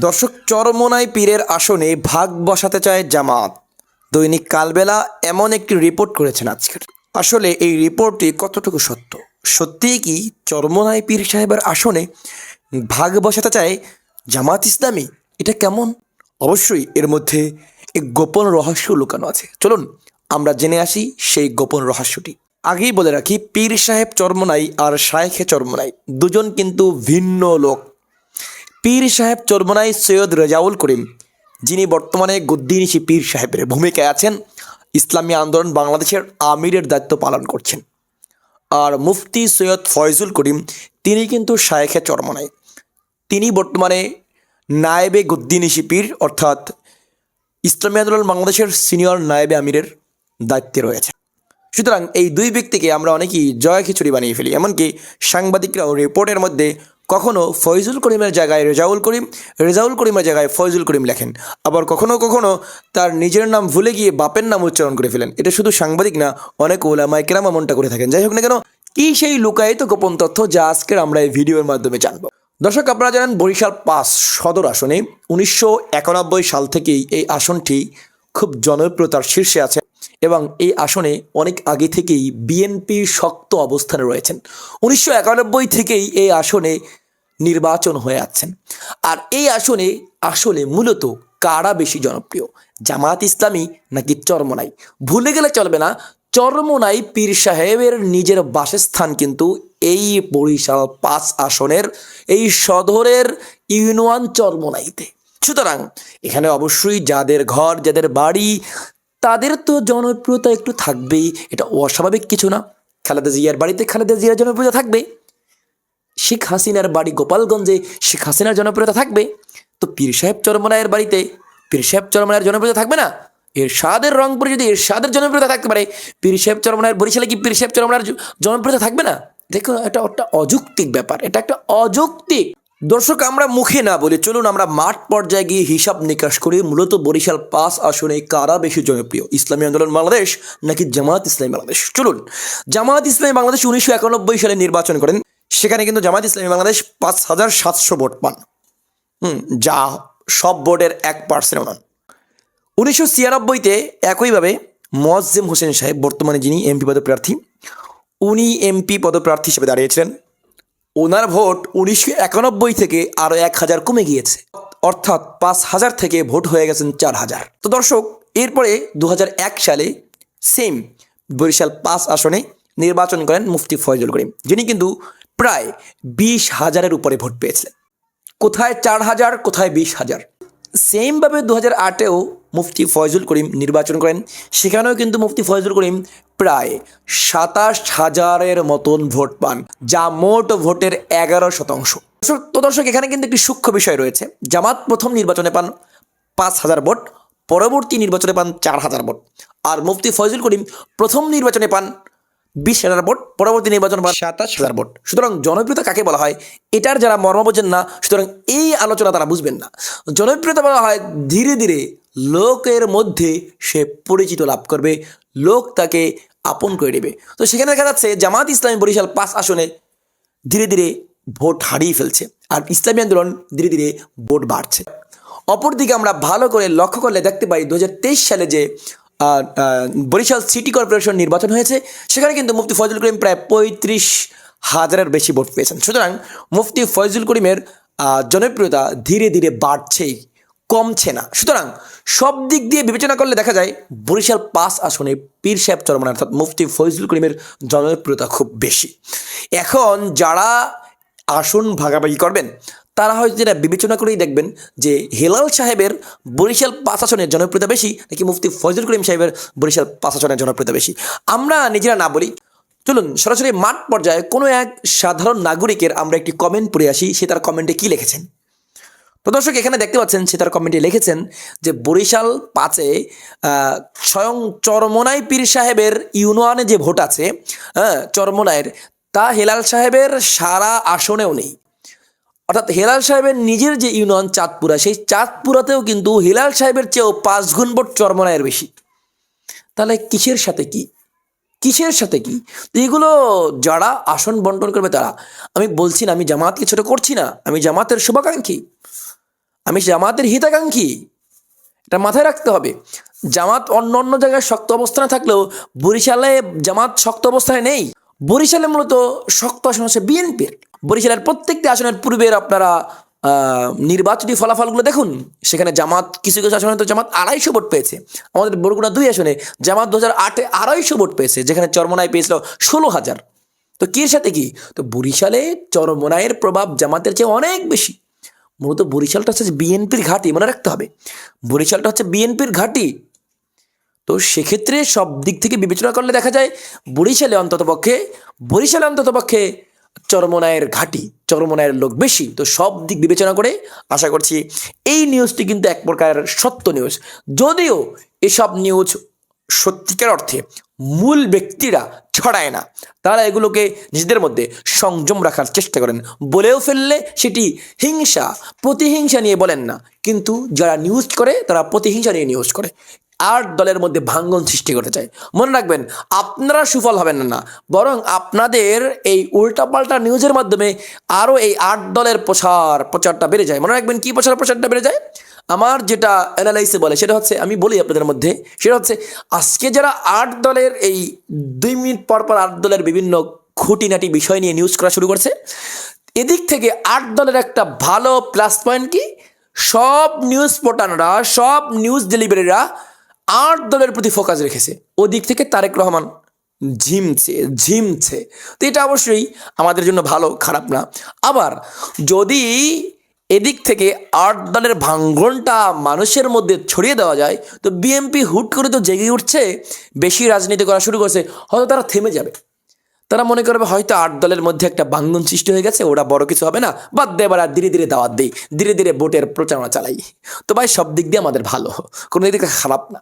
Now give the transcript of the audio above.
দর্শক চরমোনাই পীরের আসনে ভাগ বসাতে চায় জামাত। দৈনিক কালবেলা এমন একটি রিপোর্ট করেছেন আজকের। আসলে এই রিপোর্টটি কতটুকু সত্য? সত্যিই কি চরমোনাই পীর সাহেবের আসনে ভাগ বসাতে চায় জামাত ইসলামী? এটা কেমন? অবশ্যই এর মধ্যে এক গোপন রহস্য লুকানো আছে। চলুন, আমরা জেনে আসি সেই গোপন রহস্যটি। আগেই বলে রাখি, পীর সাহেব চরমোনাই আর শায়েখে চরমোনাই। দুজন কিন্তু ভিন্ন লোক। পীর সাহেব চরমনাই সৈয়দ রেজাউল করিম, যিনি বর্তমানে গদ্দিনিশি পীর সাহেবের ভূমিকায় আছেন, ইসলামী আন্দোলন বাংলাদেশের আমিরের দায়িত্ব পালন করছেন। আর মুফতি সৈয়দ ফয়জুল করিম, তিনি কিন্তু শায়েখে চরমনাই। তিনি বর্তমানে নায়েবে গদ্দিনিশি পীর, অর্থাৎ ইসলামী আন্দোলন বাংলাদেশের সিনিয়র নায়েবে আমিরের দায়িত্বে রয়েছে সুতরাং এই দুই ব্যক্তিকে আমরা অনেকেই জয় খিচুড়ি বানিয়ে ফেলি। এমনকি সাংবাদিকরাও রিপোর্টের মধ্যে কখনো ফয়জুল করিমের জায়গায় রেজাউল করিম, রেজাউল করিমের জায়গায় ফয়জুল করিম লেখেন। আবার কখনো কখনো তার নিজের নাম ভুলে গিয়ে বাপের নাম উচ্চারণ করে ফেলেন। এটা শুধু সাংবাদিক না, অনেক ওলামায় কেরাম এমনটা করে থাকেন। যাই হোক না কেন, কি সেই লুকায়িত গোপন তথ্য যা আজকের আমরা এই ভিডিওর মাধ্যমে জানব? দর্শক, আপনারা জানেন বরিশাল পাস সদর আসনে উনিশশো একানব্বই সাল থেকেই এই আসনটি খুব জনপ্রিয়তার শীর্ষে আছে। এবং এই আসনে অনেক আগে থেকেই বিএনপি শক্ত অবস্থানে রয়েছেন। উনিশশো একানব্বই থেকেই এই আসনে নির্বাচন হয়ে আছেন আর এই আসনে আসলে মূলত কারা বেশি জনপ্রিয়? জামাত ইসলামী নাকি চরমনাই? ভুলে গেলে চলবে না, চরমনাই পীর সাহেবের নিজের বাসস্থান কিন্তু এই বরিশাল পাঁচ আসনের, এই সদরের ইউনিয়ন চরমনাইতে। সুতরাং এখানে অবশ্যই যাদের ঘর, যাদের বাড়ি তাদের তো জনপ্রিয়তা একটু থাকবেই, এটা অস্বাভাবিক কিছু না। খালেদা জিয়ার বাড়িতে খালেদা জিয়ার জনপ্রিয়তা থাকবে। শেখ হাসিনার বাড়ি গোপালগঞ্জে শেখ হাসিনার জনপ্রিয়তা থাকবে। তো পীর সাহেব চরমনায়ের বাড়িতে পীর সাহেব চরমনায়ের জনপ্রিয়তা থাকবে না? এরশাদের রংপুরে যদি এরশাদের জনপ্রিয়তা থাকতে পারে, পীর সাহেব চরমনায়ের বরিশালে কি পীর সাহেব চরমনার জনপ্রিয়তা থাকবে না? দেখো এটা একটা অযৌক্তিক ব্যাপার, এটা একটা অযৌক্তিক। দর্শক, আমরা মুখে না বলে চলুন আমরা মাঠ পর্যায়ে গিয়ে হিসাব নিকাশ করি। মূলত বরিশাল পাঁচ আসনে কারা বেশি জনপ্রিয়? ইসলামী আন্দোলন বাংলাদেশ নাকি জামাত ইসলামী বাংলাদেশ? চলুন জামাত ইসলামী বাংলাদেশ উনিশশো একানব্বই সালে নির্বাচন করেন। সেখানে কিন্তু জামাত ইসলামী বাংলাদেশ পাঁচ হাজার সাতশো ভোট পান। হুম, যা সব ভোটের এক পার্সেন্ট নন উনিশশো ছিয়ানব্বইতে একইভাবে মোয়াজ্জেম হোসেন সাহেব, বর্তমানে যিনি এমপি পদপ্রার্থী, উনি এমপি পদপ্রার্থী হিসেবে দাঁড়িয়েছিলেন। ওনার ভোট উনিশশো একানব্বই থেকে আরও এক হাজার কমে গিয়েছে। অর্থাৎ পাঁচ হাজার থেকে ভোট হয়ে গেছেন চার হাজার। তো দর্শক, এরপরে দু সালে সেম বরিশাল পাঁচ আসনে নির্বাচন করেন মুফতি ফয়জুল করিম, যিনি কিন্তু প্রায় বিশ হাজারের উপরে ভোট পেয়েছিলেন। কোথায় চার হাজার, কোথায় বিশ হাজার? সেমভাবে দু হাজার আটেও মুফতি ফয়জুল করিম নির্বাচন করেন। সেখানেও কিন্তু মুফতি ফয়জুল করিম প্রায় সাতাশ হাজারের মতন ভোট পান, যা মোট ভোটের এগারো শতাংশ। তো দর্শক, এখানে কিন্তু একটি সূক্ষ্ম বিষয় রয়েছে। জামাত প্রথম নির্বাচনে পান পাঁচ হাজার ভোট, পরবর্তী নির্বাচনে পান চার হাজার ভোট। আর মুফতি ফয়জুল করিম প্রথম নির্বাচনে পান বিশ হাজার ভোট, পরবর্তী নির্বাচন পান সাতাশ হাজার ভোট। সুতরাং জনপ্রিয়তা কাকে বলা হয়, এটার যারা মর্ম বোঝেন না, সুতরাং এই আলোচনা তারা বুঝবেন না। জনপ্রিয়তা বলা হয়, ধীরে ধীরে লোকের মধ্যে সে পরিচিত লাভ করবে, লোক তাকে আপন করে নেবে। তো সেখানে দেখা যাচ্ছে জামাত ইসলামী বরিশাল পাঁচ আসনে ধীরে ধীরে ভোট হারিয়ে ফেলছে আর ইসলামী আন্দোলন ধীরে ধীরে ভোট বাড়ছে। অপরদিকে আমরা ভালো করে লক্ষ্য করলে দেখতে পাই দু হাজার তেইশ সালে যে বরিশাল সিটি কর্পোরেশন নির্বাচন হয়েছে, সেখানে কিন্তু মুফতি ফজল করিম প্রায় পঁয়ত্রিশ হাজারের বেশি ভোট পেয়েছেন। সুতরাং মুফতি ফজল করিমের জনপ্রিয়তা ধীরে ধীরে বাড়ছেই, কমছে না। সুতরাং সব দিক দিয়ে বিবেচনা করলে দেখা যায় বরিশাল পাঁচ আসনে পীর সাহেব চরমান অর্থাৎ মুফতি ফজলুল করিমের জনপ্রিয়তা খুব বেশি। এখন যারা আসন ভাগাভাগি করবেন, তারা হয়তো যেটা বিবেচনা করেই দেখবেন যে হেলাল সাহেবের বরিশাল পাঁচ আসনের জনপ্রিয়তা বেশি, নাকি মুফতি ফজলুল করিম সাহেবের বরিশাল পাঁচ আসনের জনপ্রিয়তা বেশি। আমরা নিজেরা না বলি। চলুন সরাসরি মাঠ পর্যায়ে কোনো এক সাধারণ নাগরিকের আমরা একটি কমেন্ট পড়ে আসি, সে তার কমেন্টে কী লিখেছেন? তো দর্শক, এখানে দেখতে পাচ্ছেন সে তার কমেন্টে লিখেছেন যে বরিশাল পাঁচে স্বয়ং চরমোনাই পীর সাহেবের ইউনিয়নে যে ভোট আছে হ্যাঁ চরমোনাইয়ের, তা হেলাল সাহেবের সারা আসনেও নেই। অর্থাৎ হেলাল সাহেবের নিজের যে ইউনিয়ন চাঁদপুরা, সেই চাঁদপুরাতেও কিন্তু হেলাল সাহেবের চেয়েও পাঁচ গুণ ভোট চরমোনাইয়ের বেশি। তাহলে কিসের সাথে কি? কিসের সাথে কি? এগুলো যারা আসন বন্টন করবে তারা, আমি বলছি না আমি জামাতকে ছোট করছি না, আমি জামাতের শুভাকাঙ্ক্ষী। আমি জামাতের হিতাকাঙ্ক্ষী। এটা মাথায় রাখতে হবে। জামাত অন্য অন্য জায়গায় শক্ত অবস্থানে থাকলেও বরিশালে জামাত শক্ত অবস্থানে নেই। বরিশালে মূলত শক্ত আসন হচ্ছে বিএনপির। বরিশালের প্রত্যেকটি আসনের পূর্বের আপনারা নির্বাচনী ফলাফলগুলো দেখুন। সেখানে জামাত, কিছু কিছু আসনে তো জামাত আড়াইশো ভোট পেয়েছে। আমাদের বরগুনা দুই আসনে জামাত দু হাজার আটে আড়াইশো ভোট পেয়েছে, যেখানে চরমনায় পেয়েছিল ষোলো হাজার। তো কির সাথে কি? তো বরিশালে চরমনায়ের প্রভাব জামাতের চেয়ে অনেক বেশি। মূলত বরিশালটা হচ্ছে বিএনপির ঘাঁটি মনে রাখতে হবে। বরিশালটা হচ্ছে বিএনপির ঘাঁটি। তো সেক্ষেত্রে সব দিক থেকে বিবেচনা করলে দেখা যায় বরিশালে অন্ততপক্ষে বরিশালে অন্ততপক্ষে চরমনায়ের ঘাঁটি, চরমনায়ের লোক বেশি। তো সব দিক বিবেচনা করে আশা করছি এই নিউজটি কিন্তু এক প্রকার সত্য নিউজ যদিও এসব নিউজ সত্যিকার অর্থে মূল ব্যক্তিরা ছড়ায় না। তারা এগুলোকে নিজেদের মধ্যে সংযম রাখার চেষ্টা করেন। বলেও ফেললে সেটি হিংসা, প্রতিহিংসা নিয়ে বলেন না। কিন্তু যারা নিউজ করে, তারা প্রতিহিংসা নিয়ে নিউজ করে। আট দলের মধ্যে ভাঙ্গন সৃষ্টি করতে চায়। মনে রাখবেন, আপনারা সুফল হবেন না বরং আপনাদের এই উল্টাপাল্টা নিউজের মাধ্যমে আরও এই আট দলের প্রচার, প্রচারটা বেড়ে যায়। মনে রাখবেন, কী প্রচার, প্রচারটা বেড়ে যায়? আমার যেটা অ্যানালাইসে বলে, সেটা হচ্ছে, আমি বলি আপনাদের মধ্যে, সেটা হচ্ছে, আজকে যারা আট দলের এই দুই মিনিট পর পর আট দলের বিভিন্ন খুঁটিনাটি বিষয় নিয়ে নিউজ করা শুরু করছে, এদিক থেকে আট দলের একটা ভালো প্লাস পয়েন্ট কি? সব নিউজ পোর্টালরা সব নিউজ ডেলিভারিরা আট দলের প্রতি ফোকাস রেখেছে। ওদিক থেকে তারেক রহমান ঝিমছে ঝিমছে। তো এটা অবশ্যই আমাদের জন্য ভালো, খারাপ না। আবার যদি এদিক থেকে আট দলের ভাঙ্গনটা মানুষের মধ্যে ছড়িয়ে দেওয়া যায়, তো বিএনপি হুট করে তো জেগে উঠছে, বেশি রাজনীতি করা শুরু করছে, হয়তো তারা থেমে যাবে। তারা মনে করবে হয়তো আট দলের মধ্যে একটা ভাঙ্গন সৃষ্টি হয়ে গেছে, ওরা বড় কিছু হবে না, বাদ দে এবার আর ধীরে ধীরে দাওয়াত দিই, ধীরে ধীরে ভোটের প্রচারণা চালাই। তো ভাই সব দিক দিয়ে আমাদের ভালো, কোনো দিক থেকে খারাপ না।